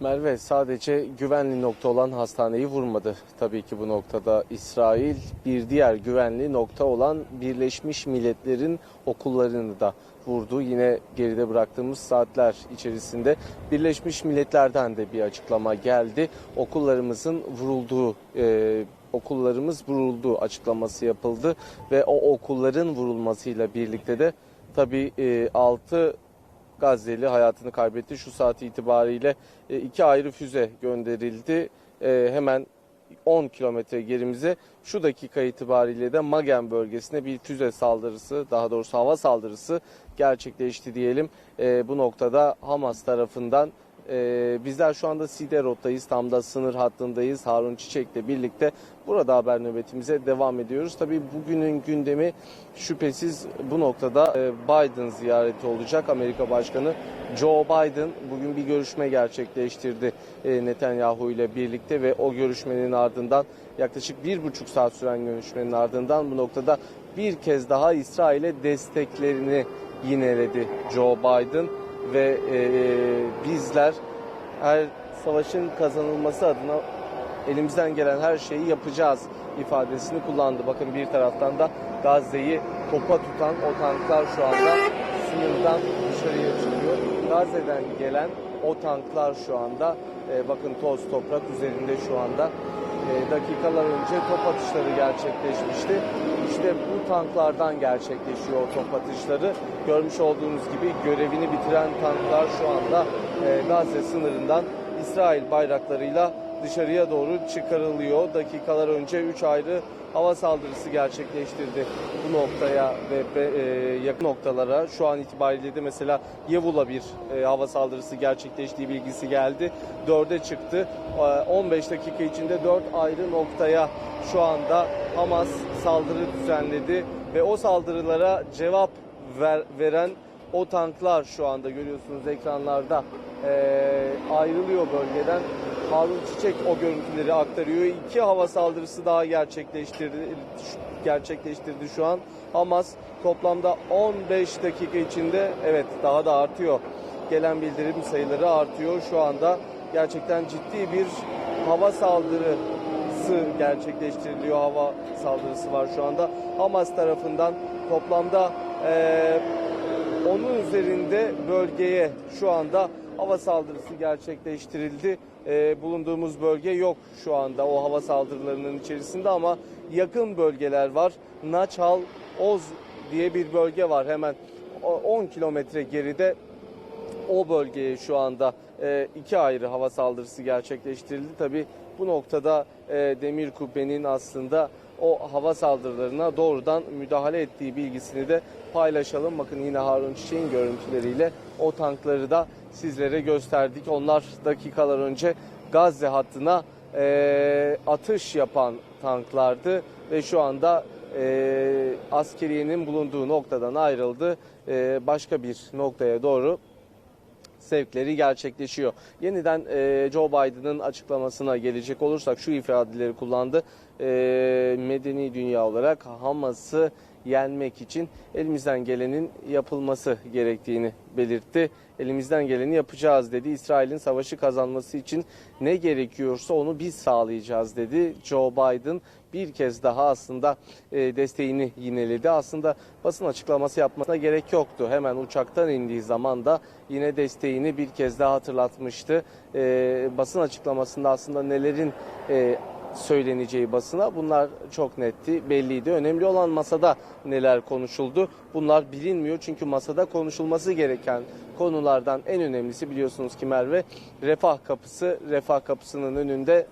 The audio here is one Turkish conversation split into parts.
Merve sadece güvenli nokta olan hastaneyi vurmadı. Tabii ki bu noktada İsrail bir diğer güvenli nokta olan Birleşmiş Milletler'in okullarını da vurdu. Yine geride bıraktığımız saatler içerisinde Birleşmiş Milletler'den de bir açıklama geldi. Okullarımızın vurulduğu e, okullarımız vuruldu açıklaması yapıldı ve o okulların vurulmasıyla birlikte de tabii e, 6 Gazze'li hayatını kaybetti. Şu saat itibariyle e, iki ayrı füze gönderildi. E, Hemen 10 kilometre gerimize şu dakika itibariyle de Magen bölgesine bir füze saldırısı daha doğrusu hava saldırısı gerçekleşti diyelim. E, Bu noktada Hamas tarafından e, bizler şu anda Siderot'tayız. Tam da sınır hattındayız. Harun Çiçek'le birlikte burada haber nöbetimize devam ediyoruz. Tabii bugünün gündemi şüphesiz bu noktada e, Biden ziyareti olacak. Amerika Başkanı Joe Biden bugün bir görüşme gerçekleştirdi e, Netanyahu ile birlikte ve o görüşmenin ardından yaklaşık bir buçuk saat süren görüşmenin ardından bu noktada bir kez daha İsrail'e desteklerini yineledi Joe Biden ve e, bizler her savaşın kazanılması adına elimizden gelen her şeyi yapacağız ifadesini kullandı. Bakın bir taraftan da Gazze'yi topa tutan o tanklar şu anda sınırdan dışarıya çıkıyor. Gazze'den gelen o tanklar şu anda e, bakın toz toprak üzerinde şu anda dakikalar önce top atışları gerçekleşmişti. İşte bu tanklardan gerçekleşiyor o top atışları. Görmüş olduğunuz gibi görevini bitiren tanklar şu anda e, Gazze sınırından İsrail bayraklarıyla dışarıya doğru çıkarılıyor. Dakikalar önce 3 ayrı hava saldırısı gerçekleştirdi bu noktaya ve e, yakın noktalara. Şu an itibariyle de mesela Yevul'a bir e, hava saldırısı gerçekleştiği bilgisi geldi. 4'e çıktı. E, 15 dakika içinde 4 ayrı noktaya şu anda Hamas saldırı düzenledi ve o saldırılara cevap ver- veren o tanklar şu anda görüyorsunuz ekranlarda e, ayrılıyor bölgeden. Harun Çiçek o görüntüleri aktarıyor. İki hava saldırısı daha gerçekleştirdi, gerçekleştirdi şu an. Hamas toplamda 15 dakika içinde evet daha da artıyor. Gelen bildirim sayıları artıyor. Şu anda gerçekten ciddi bir hava saldırısı gerçekleştiriliyor. Hava saldırısı var şu anda. Hamas tarafından toplamda eee onun üzerinde bölgeye şu anda hava saldırısı gerçekleştirildi. Ee, bulunduğumuz bölge yok şu anda o hava saldırılarının içerisinde ama yakın bölgeler var. Naçal, Oz diye bir bölge var hemen o- 10 kilometre geride o bölgeye şu anda e, iki ayrı hava saldırısı gerçekleştirildi. Tabi bu noktada e, Demir Kubbe'nin aslında o hava saldırılarına doğrudan müdahale ettiği bilgisini de paylaşalım. Bakın yine Harun Çiçek'in görüntüleriyle o tankları da sizlere gösterdik. Onlar dakikalar önce Gazze hattına e, atış yapan tanklardı ve şu anda e, askeriyenin bulunduğu noktadan ayrıldı. E, başka bir noktaya doğru sevkleri gerçekleşiyor. Yeniden e, Joe Biden'ın açıklamasına gelecek olursak şu ifadeleri kullandı. E, medeni dünya olarak Hamas'ı yenmek için elimizden gelenin yapılması gerektiğini belirtti. Elimizden geleni yapacağız dedi. İsrail'in savaşı kazanması için ne gerekiyorsa onu biz sağlayacağız dedi. Joe Biden bir kez daha aslında e, desteğini yineledi. Aslında basın açıklaması yapmasına gerek yoktu. Hemen uçaktan indiği zaman da yine desteğini bir kez daha hatırlatmıştı. E, basın açıklamasında aslında nelerin e, söyleneceği basına bunlar çok netti, belliydi. Önemli olan masada neler konuşuldu. Bunlar bilinmiyor çünkü masada konuşulması gereken konulardan en önemlisi biliyorsunuz ki Merve refah kapısı. Refah kapısının önünde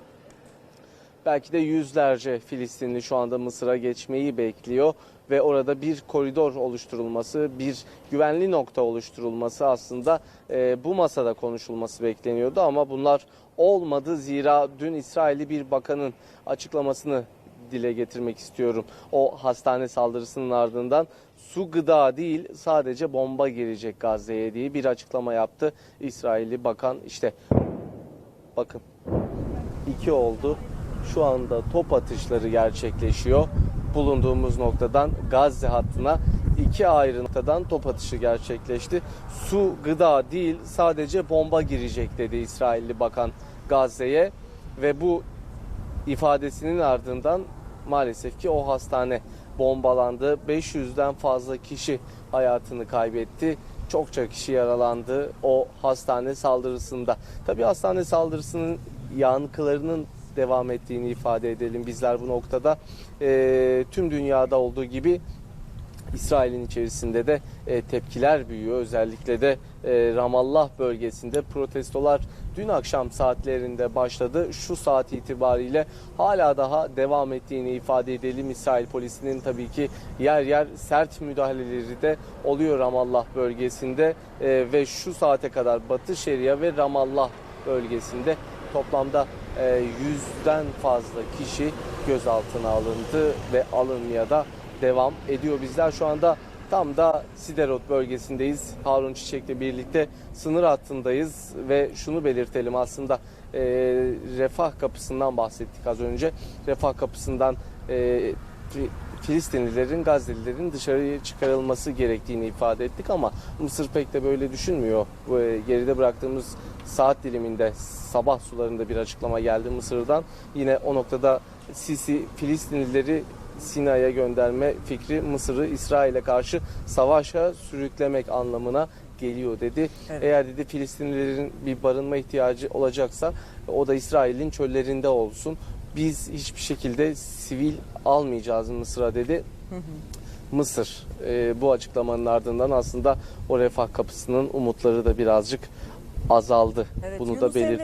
belki de yüzlerce Filistinli şu anda Mısır'a geçmeyi bekliyor ve orada bir koridor oluşturulması, bir güvenli nokta oluşturulması aslında e, bu masada konuşulması bekleniyordu ama bunlar olmadı zira dün İsrailli bir bakanın açıklamasını dile getirmek istiyorum. O hastane saldırısının ardından su gıda değil sadece bomba girecek Gazze'ye diye bir açıklama yaptı İsrailli bakan işte bakın iki oldu. Şu anda top atışları gerçekleşiyor. Bulunduğumuz noktadan Gazze hattına iki ayrı noktadan top atışı gerçekleşti. Su, gıda değil sadece bomba girecek dedi İsrailli bakan Gazze'ye ve bu ifadesinin ardından maalesef ki o hastane bombalandı. 500'den fazla kişi hayatını kaybetti. Çokça kişi yaralandı o hastane saldırısında. Tabii hastane saldırısının yankılarının devam ettiğini ifade edelim bizler bu noktada. Ee, tüm dünyada olduğu gibi İsrail'in içerisinde de e, tepkiler büyüyor. Özellikle de e, Ramallah bölgesinde protestolar dün akşam saatlerinde başladı. Şu saat itibariyle hala daha devam ettiğini ifade edelim. İsrail polisinin tabii ki yer yer sert müdahaleleri de oluyor Ramallah bölgesinde E, ve şu saate kadar Batı Şeria ve Ramallah bölgesinde toplamda e, yüzden fazla kişi gözaltına alındı ve alınmaya da devam ediyor. Bizler şu anda tam da Siderot bölgesindeyiz. Harun Çiçek'le birlikte sınır hattındayız ve şunu belirtelim aslında e, refah kapısından bahsettik az önce. Refah kapısından e, Filistinlilerin, Gazze'lilerin dışarıya çıkarılması gerektiğini ifade ettik ama Mısır pek de böyle düşünmüyor. Bu, e, Geride bıraktığımız saat diliminde sabah sularında bir açıklama geldi Mısır'dan. Yine o noktada Sisi Filistinlileri Sina'ya gönderme fikri Mısır'ı İsrail'e karşı savaşa sürüklemek anlamına geliyor dedi. Evet. Eğer dedi Filistinlilerin bir barınma ihtiyacı olacaksa o da İsrail'in çöllerinde olsun. Biz hiçbir şekilde sivil almayacağız Mısır'a dedi. Mısır e, bu açıklamanın ardından aslında o refah kapısının umutları da birazcık azaldı. Evet, Bunu Yunus da belirtelim.